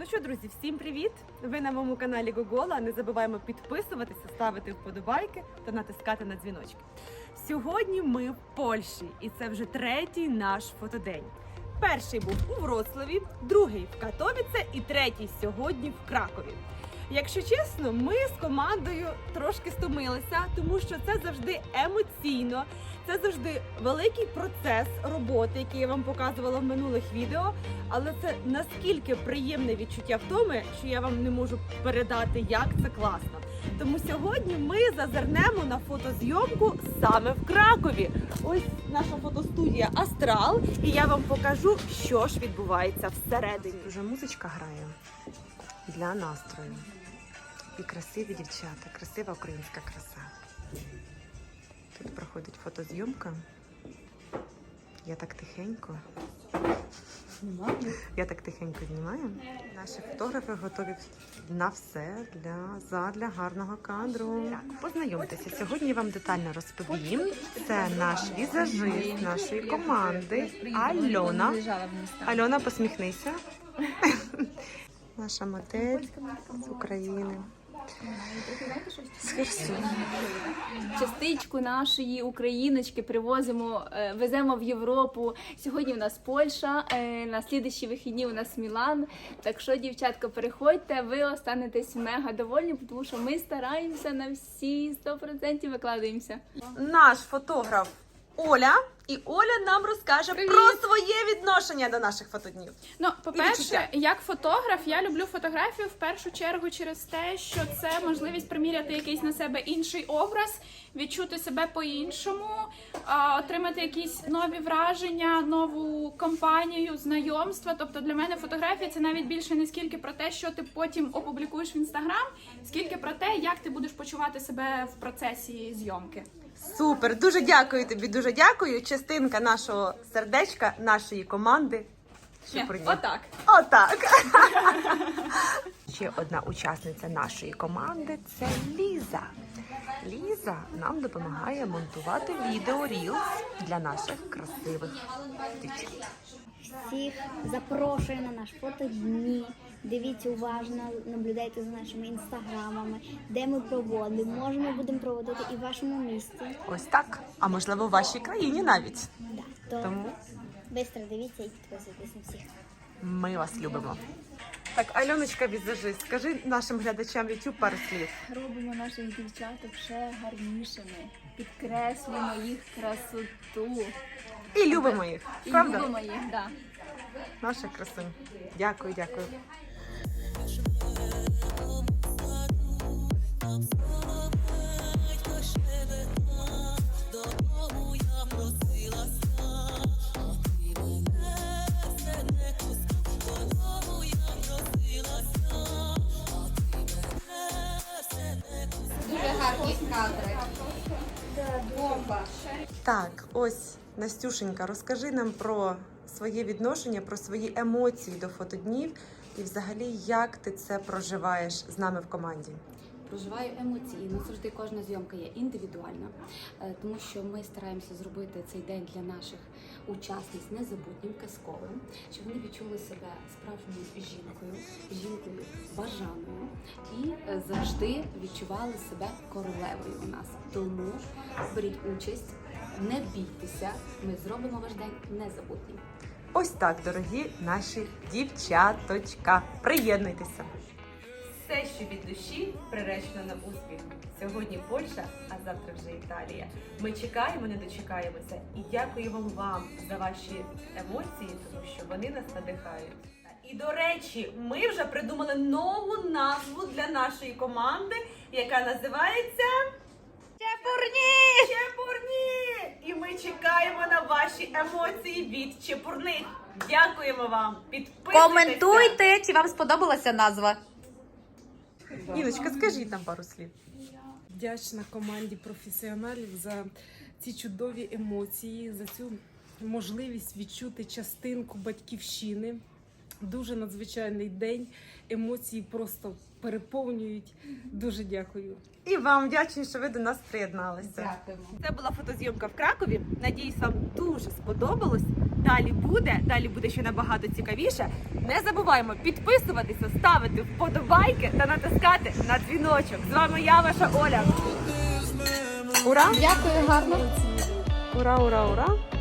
Ну що, друзі, всім привіт! Ви на моєму каналі Гогола. Не забуваємо підписуватися, ставити вподобайки та натискати на дзвіночки. Сьогодні ми в Польщі, і це вже третій наш фотодень. Перший був у Вроцлаві, другий в Катовіце і третій сьогодні в Кракові. Якщо чесно, ми з командою трошки стомилися, тому що це завжди емоційно, це завжди великий процес роботи, який я вам показувала в минулих відео. Але це наскільки приємне відчуття втоми, що я вам не можу передати, як це класно. Тому сьогодні ми зазирнемо на фотозйомку саме в Кракові. Ось наша фотостудія Астрал, і я вам покажу, що ж відбувається всередині. Вже музичка грає для настрою. І красиві дівчата, красива українська краса. Тут проходить фотозйомка. Я так тихенько. Я так тихенько знімаю. Наші фотографи готові на все для задля гарного кадру. Так, познайомтеся. Сьогодні вам детально розповім. Це наш візажист нашої команди Альона. Альона, посміхнися. Наша модель з України. З Херсону. частичку нашої україночки привозимо, е, веземо в Європу. Сьогодні у нас Польща, е, на слідчі вихідні у нас Мілан. Так що, дівчатка, переходьте, ви останетесь мега довольні, тому що ми стараємося на всі 100% викладаємося. Наш фотограф Оля. І Оля нам розкаже Привіт. про своє відношення до наших фотоднів. Ну, по-перше, як фотограф, я люблю фотографію в першу чергу через те, що це можливість приміряти якийсь на себе інший образ, відчути себе по-іншому, отримати якісь нові враження, нову компанію, знайомства. Тобто для мене фотографія це навіть більше не скільки про те, що ти потім опублікуєш в інстаграм, скільки про те, як ти будеш почувати себе в процесі зйомки. Супер, дуже дякую тобі, дуже дякую. Частинка нашого сердечка, нашої команди. Ні, Отак. Отак. Ще одна учасниця нашої команди це Ліза. Ліза нам допомагає монтувати відео Reels для наших красивих дівчат. Всіх запрошую на наш фотодні. Дивіться уважно, наблюдайте за нашими інстаграмами, де ми проводимо. Може, ми будемо проводити і в вашому місті. Ось так. А можливо, в вашій країні навіть. Да, то Тому швидко дивіться і підписуйтесь на всіх. ми вас любимо. Так, Альоночка візажист, скажи нашим глядачам YouTube пару слів. Робимо наших дівчаток ще гарнішими, підкреслюємо їх красоту. І любимо їх. І Правда? любимо їх, да. Наша красунь. Дякую, дякую. Так, ось Настюшенька, розкажи нам про своє відношення, про свої емоції до фотоднів і взагалі як ти це проживаєш з нами в команді. Проживаю емоційно. Завжди кожна зйомка є індивідуальна, е, тому що ми стараємося зробити цей день для наших учасниць незабутнім, казковим, щоб вони відчули себе справжньою жінкою, жінкою бажаною і е, завжди відчували себе королевою у нас. Тому беріть участь, не бійтеся. Ми зробимо ваш день незабутнім. Ось так, дорогі наші дівчаточка. Приєднуйтеся. Все, що від душі приречено на успіх. Сьогодні Польща, а завтра вже Італія. Ми чекаємо, не дочекаємося і дякуємо вам за ваші емоції, тому що вони нас надихають. І до речі, ми вже придумали нову назву для нашої команди, яка називається Чепурні! Чепурні! І ми чекаємо на ваші емоції від чепурних. Дякуємо вам! Підписуйтеся! Коментуйте, чи вам сподобалася назва. Іночка, скажіть нам пару слів. вдячна команді професіоналів за ці чудові емоції, за цю можливість відчути частинку батьківщини Дуже надзвичайний день. Емоції просто переповнюють. Дуже дякую. І вам вдячні, що ви до нас приєдналися. Дякуємо. Це була фотозйомка в Кракові. Надіюсь, вам дуже сподобалось. Далі буде, далі буде ще набагато цікавіше. Не забуваємо підписуватися, ставити вподобайки та натискати на дзвіночок. З вами я, ваша Оля. Ура! Дякую, гарно. Ура, ура, ура!